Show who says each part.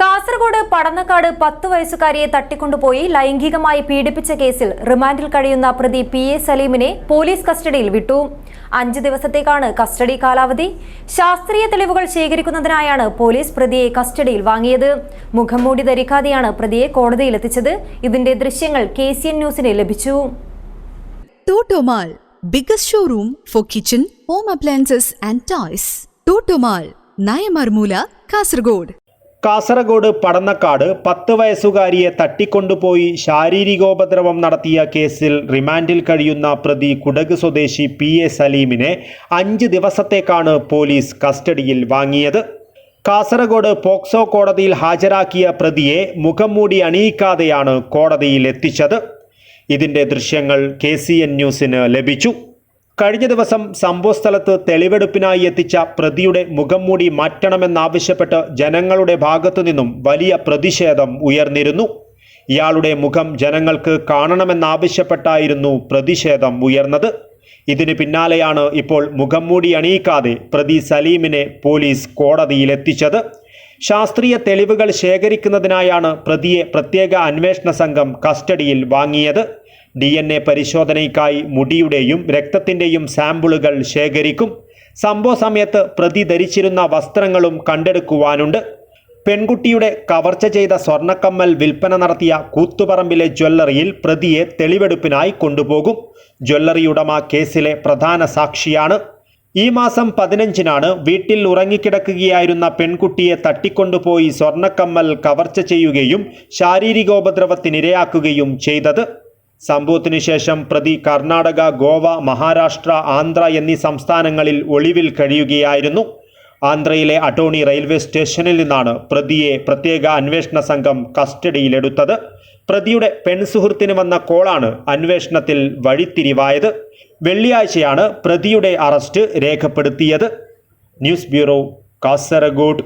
Speaker 1: കാസർഗോഡ് പടന്നക്കാട് പത്ത് വയസ്സുകാരിയെ തട്ടിക്കൊണ്ടുപോയി ലൈംഗികമായി പീഡിപ്പിച്ച കേസിൽ റിമാൻഡിൽ കഴിയുന്ന പ്രതി പി എ സലീമിനെ പോലീസ് കസ്റ്റഡിയിൽ വിട്ടു. അഞ്ച് ദിവസത്തേക്കാണ് കസ്റ്റഡി കാലാവധി. ശാസ്ത്രീയ തെളിവുകൾ ശേഖരിക്കുന്നതിനായാണ് പോലീസ് പ്രതിയെ കസ്റ്റഡിയിൽ വാങ്ങിയത്. മുഖംമൂടി ധരിക്കാതെയാണ് പ്രതിയെ കോടതിയിലെത്തിച്ചത് ഇതിന്റെ ദൃശ്യങ്ങൾ കെ സി എൻ ന്യൂസിന് ലഭിച്ചു.
Speaker 2: Kitchen, home appliances and toys. Totomal, Nayamarmula, Kasargod.
Speaker 3: Kasaragod Padannakkad പത്ത് വയസ്സുകാരിയെ തട്ടിക്കൊണ്ടുപോയി ശാരീരികോപദ്രവം നടത്തിയ കേസിൽ റിമാൻഡിൽ കഴിയുന്ന പ്രതി കുടക് സ്വദേശി പി എ സലീമിനെ അഞ്ച് ദിവസത്തേക്കാണ് പോലീസ് കസ്റ്റഡിയിൽ വാങ്ങിയത്. കാസർഗോഡ് പോക്സോ കോടതിയിൽ ഹാജരാക്കിയ പ്രതിയെ മുഖം മൂടി അണിയിക്കാതെയാണ് കോടതിയിൽ എത്തിച്ചത്. ഇതിന്റെ ദൃശ്യങ്ങൾ കെ ന്യൂസിന് ലഭിച്ചു. കഴിഞ്ഞ ദിവസം സംഭവസ്ഥലത്ത് തെളിവെടുപ്പിനായി എത്തിച്ച പ്രതിയുടെ മുഖം മൂടി മാറ്റണമെന്നാവശ്യപ്പെട്ട് ജനങ്ങളുടെ ഭാഗത്തു നിന്നും വലിയ പ്രതിഷേധം ഉയർന്നിരുന്നു. ഇയാളുടെ മുഖം ജനങ്ങൾക്ക് കാണണമെന്നാവശ്യപ്പെട്ടായിരുന്നു പ്രതിഷേധം ഉയർന്നത്. ഇതിന് പിന്നാലെയാണ് ഇപ്പോൾ മുഖം മൂടി അണിയിക്കാതെ പ്രതി സലീമിനെ പോലീസ് കോടതിയിലെത്തിച്ചത്. ശാസ്ത്രീയ തെളിവുകൾ ശേഖരിക്കുന്നതിനായാണ് പ്രതിയെ പ്രത്യേക അന്വേഷണ സംഘം കസ്റ്റഡിയിൽ വാങ്ങിയത്. ഡി എൻ എ പരിശോധനയ്ക്കായി മുടിയുടെയും രക്തത്തിന്റെയും സാമ്പിളുകൾ ശേഖരിക്കും. സംഭവ സമയത്ത് പ്രതി ധരിച്ചിരുന്ന വസ്ത്രങ്ങളും കണ്ടെടുക്കുവാനുണ്ട്. പെൺകുട്ടിയുടെ കവർച്ച ചെയ്ത സ്വർണക്കമ്മൽ വിൽപ്പന നടത്തിയ കൂത്തുപറമ്പിലെ ജ്വല്ലറിയിൽ പ്രതിയെ തെളിവെടുപ്പിനായി കൊണ്ടുപോകും. ജ്വല്ലറി ഉടമ കേസിലെ പ്രധാന സാക്ഷിയാണ്. ഈ മാസം പതിനഞ്ചിനാണ് വീട്ടിൽ ഉറങ്ങിക്കിടക്കുകയായിരുന്ന പെൺകുട്ടിയെ തട്ടിക്കൊണ്ടുപോയി സ്വർണക്കമ്മൽ കവർച്ച ചെയ്യുകയും ശാരീരികോപദ്രവത്തിനിരയാക്കുകയും ചെയ്തത്. സംഭവത്തിനു ശേഷം പ്രതി കർണാടക ഗോവ മഹാരാഷ്ട്ര ആന്ധ്ര എന്നീ സംസ്ഥാനങ്ങളിൽ ഒളിവിൽ കഴിയുകയായിരുന്നു. ആന്ധ്രയിലെ അട്ടോണി റെയിൽവേ സ്റ്റേഷനിൽ നിന്നാണ് പ്രതിയെ പ്രത്യേക അന്വേഷണ സംഘം കസ്റ്റഡിയിലെടുത്തത്. പ്രതിയുടെ പെൺസുഹൃത്തിന് വന്ന കോളാണ് അന്വേഷണത്തിൽ വഴിത്തിരിവായത്. വെള്ളിയാഴ്ചയാണ് പ്രതിയുടെ അറസ്റ്റ് രേഖപ്പെടുത്തിയത്. News bureau Kasaragod.